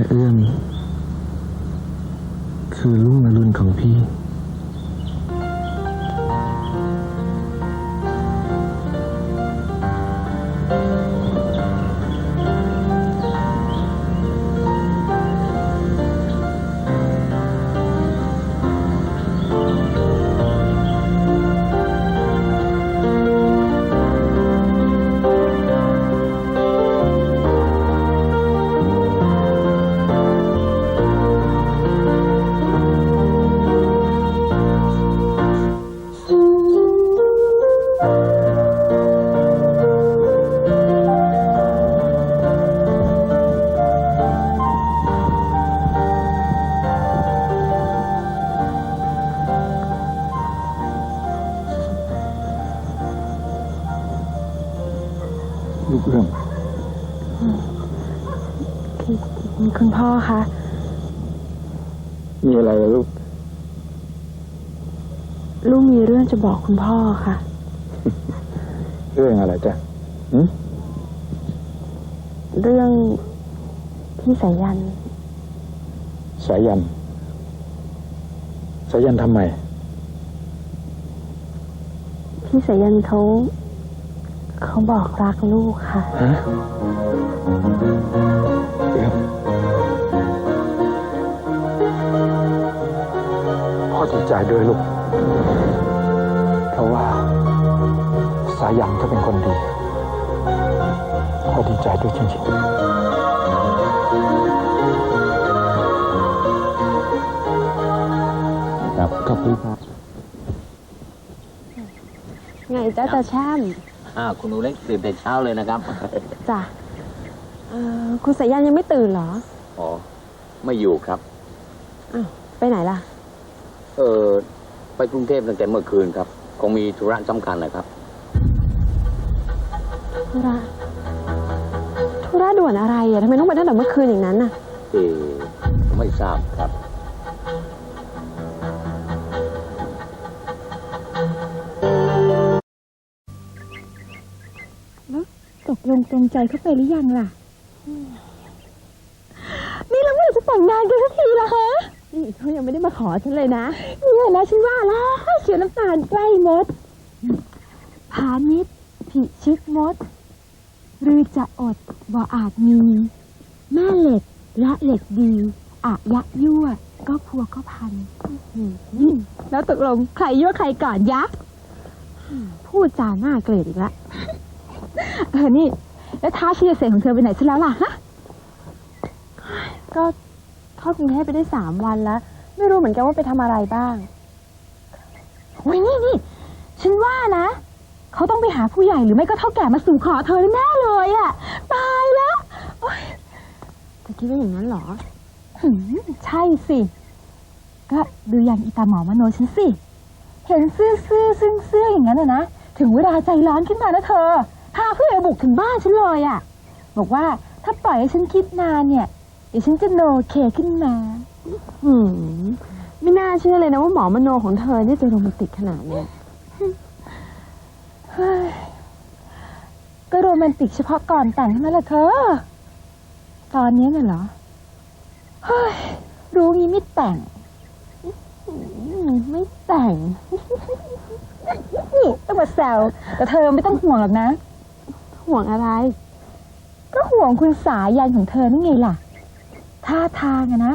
และเอื้อม คือลุงอรุณของพี่ กเอื้อมคุณพ่อคะ มีอะไรเหรอลูก ลูกมีเรื่องจะบอกคุณพ่อค่ะ เรื่องอะไรจ๊ะหืมเรื่องพี่สายัน สายัน สายันทำไม พี่สายันเขา เขาบอกรักลูกค่ะ ฮะเอื้อมพ่อดีใจด้วยลูก เพราะว่า สายันก็เป็นคนดี พ่อดีใจด้วยจริงๆ ครับขอบคุณครับ ไงจ้าตาแช่ม อ่าคุณหนูเล็กตื่นแต่เช้าเลยนะครับ จ้ะเอ่อคุณสายันยังไม่ตื่นเหรออ๋อ ไม่อยู่ครับ อ้าวไปไหนล่ะ เออไปกรุงเทพตั้งแต่เมื่อคืนครับ คงมีธุระสำคัญนะครับ ธุระ ธุระด่วนอะไรอะทำไมต้องไปตั้งแต่เมื่อคืนอย่างนั้นน่ะ เออไม่ทราบครับ ลงตรงใจเขาไปหรือยังล่ะ นี่แล้วเมื่อไหร่จะแต่งงานกันสักทีล่ะคะนี่เขายังไม่ได้มาขอฉันเลยนะเนี่ยนะฉันว่าแล้วเสียน้ำตาลใกล้มดพาณิชย์ผิชิดมดหรือจะอดบ่อาจมี แม่เหล็กและเหล็กดีอะยะยั่ว ก็พัวก็พัน แล้วตกลงใครยั่วใครก่อนยะ พูดจาหน้าเกลียดอีกละ เออนี่ แล้วท้าชีเสของเธอไปไหนซะแล้วล่ะฮะก็เข้ากรุงเทพไปได้สามวันแล้ว ไม่รู้เหมือนกันว่าไปทำอะไรบ้างโอ้ยนี่นี่ฉันว่านะ เขาต้องไปหาผู้ใหญ่หรือไม่ก็เท่าแก่มาสู่ขอเธอแน่ๆเลยอะตายแล้วจะคิดว่าอย่างนั้นเหรอหืมใช่สิ ก็ดูอย่างอีตาหมอมโนฉันสิ เห็นซื่อซื่อๆซึ่งเสื้ออย่างนั้นอะนะ ถึงเวลาใจร้อนขึ้นมานะเธอ พาเพื่อนมาบุกถึงบ้านฉันเลยอะบอกว่าถ้าปล่อยให้ฉันคิดนานเนี่ย เดี๋ยวฉันจะโนเคขึ้นมาหืมไม่น่าเชื่อเลยนะว่าหมอมโนของเธอเนี่ยจะโรแมนติกขนาดเนี้ยเฮ้ยก็โรแมนติกเฉพาะก่อนแต่งเท่านั้นแหละเธอ ตอนนี้น่ะเหรอเฮ้ยรู้งี้ไม่แต่งอืมไม่แต่ง นี่ต้องมาแซวแต่เธอไม่ต้องห่วงหรอกนะ ห่วงอะไร ก็ห่วงคุณสายันของเธอนี่ไงล่ะ ท่าทางอะนะ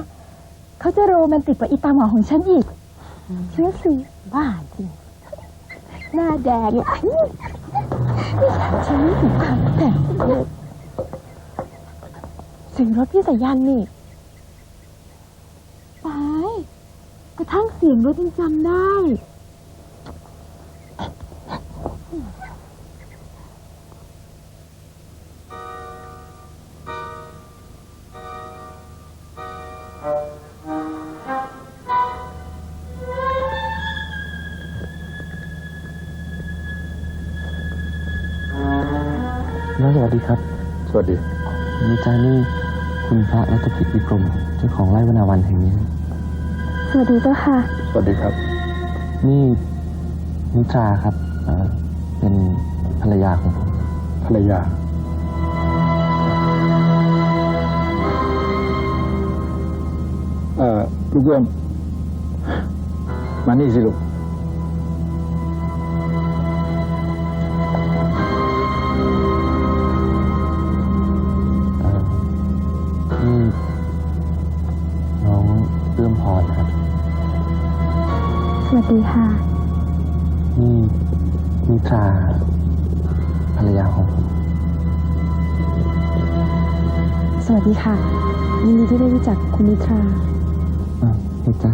เขาจะโรแมนติกกว่าอีตาหมอของฉันอีกเชื่อสิบ้าจริง หน้าแดงอะฉันไม่ถึงทางแต่งเสียงรถพี่สายันนี่ตายกระทั่งเสียงรถยังจำได้ น้องสวัสดีครับ สวัสดีในใจนี่คุณพระรัตกิจวิกรมเจ้าของไร่วนาวันแห่งนี้ สวัสดีเจ้าค่ะ สวัสดีครับ นี่นิทราครับเอ่อเป็นภรรยาของผมภรรยา เออลูกเอื้อมมานี่สิลูก วัสดีค่ะนี่นิทราภรรยาของผมสวัสดีค่ะยินดีที่ได้รู้จักคุณนิทราอ้าวนี่จ๊ะ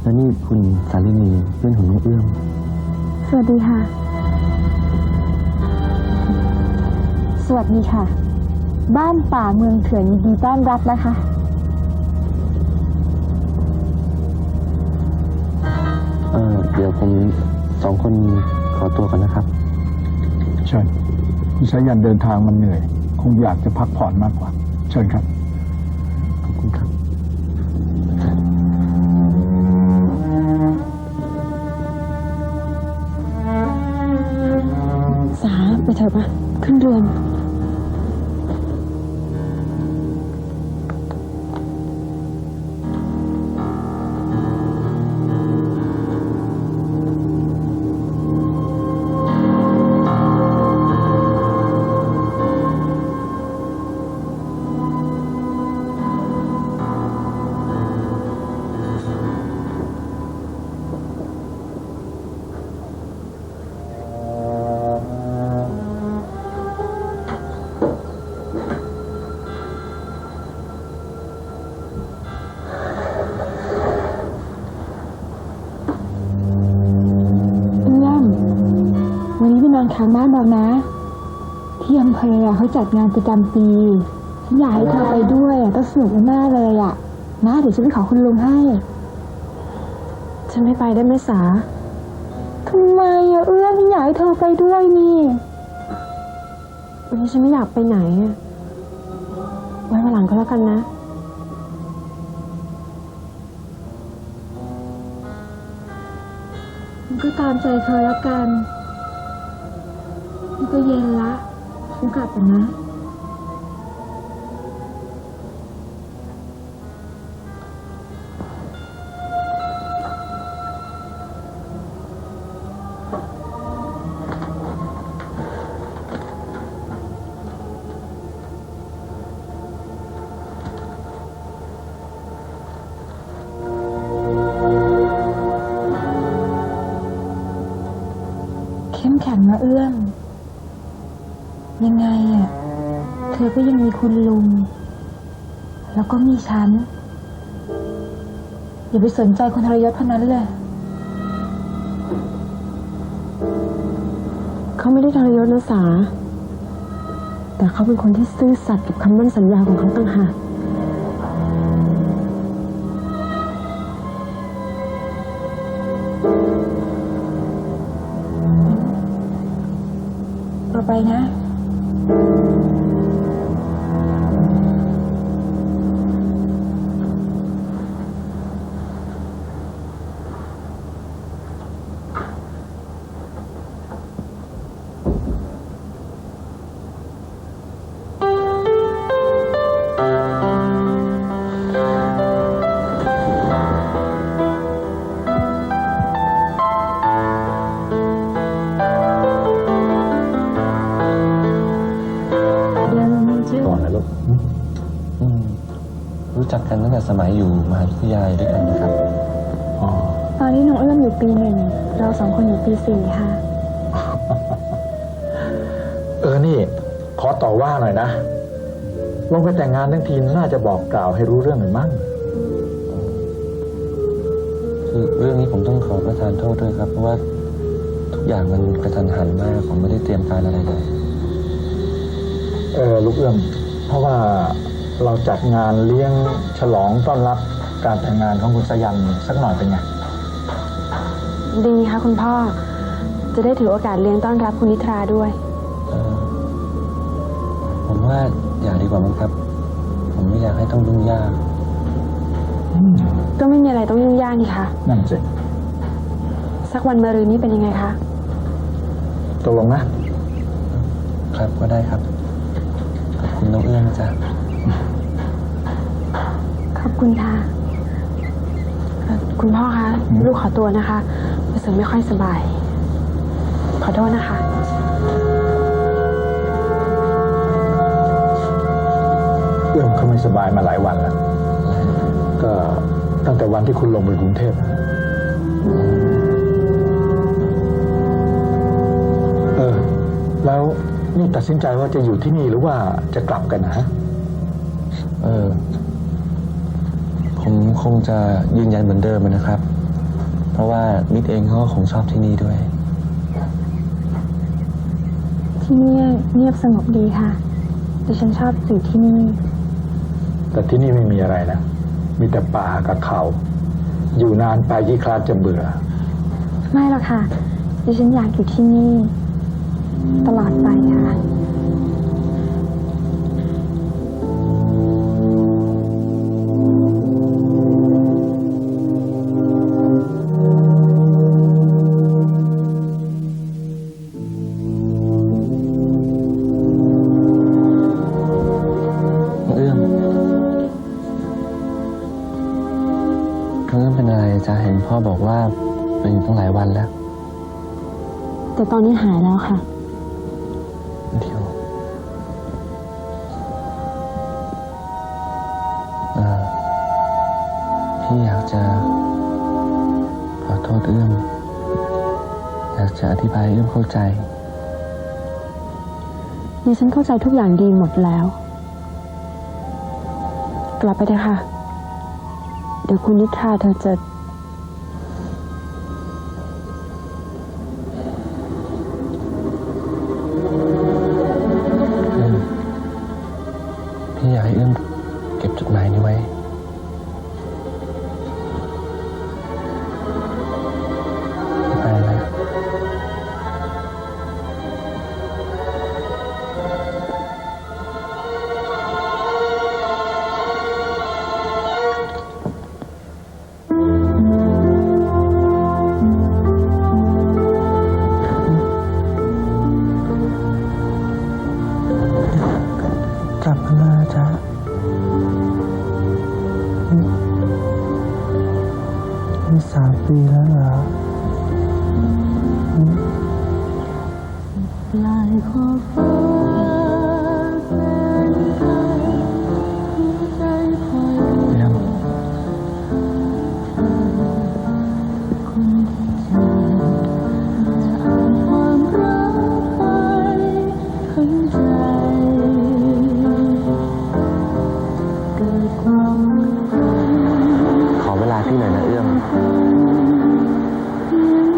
แล้วนี่คุณสาลินีเพื่อนของน้องเอื้อม สวัสดีค่ะ สวัสดีค่ะ บ้านป่าเมืองเถื่อนยินดีต้อนรับนะคะ ผมสองคนขอตัวก่อนนะครับเชิญคุณสายันเดินทางมันเหนื่อย คงอยากจะพักผ่อนมากกว่า เชิญครับ ขอบคุณครับ สาไปเถอะปะขึ้นเรือน วันนี้ไปนอนค้างบ้านเรานะ ที่อำเภอเขาจัดงานประจำปีอยากให้เธอไปด้วยอะต้องสนุกมากเลยอะนะเดี๋ยวฉันไปขอคุณลุงให้ ฉันไม่ไปได้ไหมสาทำไมอะเอื้อมอยากให้เธอไปด้วยนี่วันนี้ฉันไม่อยากไปไหนอะไว้วันหลังก็แล้วกันนะ ก็ตามใจเธอแล้วกัน มันก็เย็นละฉันกลับก่อนนะ เข้มแข็งนะเอื้อม คุณลุง แล้วก็มีฉัน อย่าไปสนใจคนทรยศคนนั้นเลย เขาไม่ได้ทรยศนะสา แต่เขาเป็นคนที่ซื่อสัตย์กับคำมั่นสัญญาของเขาต่างหากต่อไปนะ อนนะลูกอืมรู้จักกันตั้งแต่สมัยอยู่มหาวิทยาลัยด้วยกันนะครับ อ๋อ ตอนนี้น้องเอื้อมอยู่ปีหนึ่ง เราสองคนอยู่ปีสี่ค่ะ เออนี่ ขอต่อว่าหน่อยนะ ลงไปแต่งงานทั้งทีน่าจะบอกกล่าวให้รู้เรื่องหน่อยมั้ง คือเรื่องนี้ผมต้องขอประทานโทษด้วยครับ เพราะว่าทุกอย่างมันกระทันหันมาก ผมไม่ได้เตรียมการอะไรเลย เออลูกเอื้อม เพราะว่าเราจัดงานเลี้ยงฉลองต้อนรับการแต่งงานของคุณสายันสักหน่อยเป็นไง ดีค่ะคุณพ่อ จะได้ถือโอกาสเลี้ยงต้อนรับคุณนิทราด้วยเอ่อผมว่าอย่าดีกว่ามั้งครับ ผมไม่อยากให้ต้องยุ่งยาก ก็ไม่มีอะไรต้องยุ่งยากนี่ค่ะนั่นสิสักวันมะรืนนี้เป็นยังไงคะ ตกลงนะ ครับก็ได้ครับขอบ คุณน้องเอื้อนะจ๊ะขอบคุณค่ะคุณพ่อคะลูกขอตัวนะคะรู้สึกไม่ค่อยสบาย ขอโทษนะคะเอื้อมเขาไม่สบายมาหลายวันแล้ว ก็ตั้งแต่วันที่คุณลงไปกรุงเทพ เออ แล้ว นี่ตัดสินใจว่าจะอยู่ที่นี่หรือว่าจะกลับกันนะฮะเออ ผมคงจะยืนยันเหมือนเดิมนะครับ เพราะว่ามิตรเองเขาก็คงชอบที่นี่ด้วย ที่นี่เงียบสงบดีค่ะดิฉันชอบอยู่ที่นี่ แต่ที่นี่ไม่มีอะไรนะ มีแต่ป่ากับเขา อยู่นานไปยี่คลาดจะเบื่อ ไม่หรอกค่ะดิฉันอยากอยู่ที่นี่ ตลอดไปค่ะ เอื้อมเอื้อมเป็นอะไรจะเห็นพ่อบอกว่าเป็นอยู่ตั้งหลายวันแล้ว แต่ตอนนี้หายแล้วค่ะ จะขอโทษเอื้อม อยากจะอธิบายเอื้อมเข้าใจ ดิฉันเข้าใจทุกอย่างดีหมดแล้ว กลับไปเถอะค่ะ เดี๋ยวคุณนิทราเธอจะ นี่สามปีแล้วเหรอปลายขอบฟ้า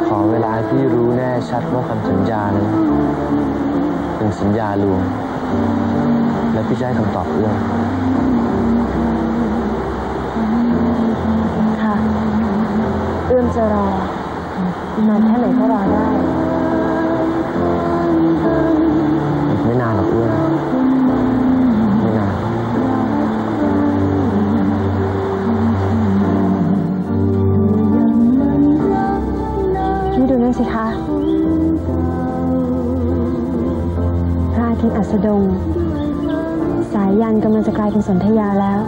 ขอเวลาให้พี่รู้แน่ชัดว่าคำสัญญานั้นเป็นสัญญาลวง และพี่จะให้คำตอบเอื้อมค่ะ เอื้อมจะรอนานแค่ไหนก็รอได้ อีกไม่นานหรอกเอื้อมไม่ จะกลายเป็นสนธยาแล้ว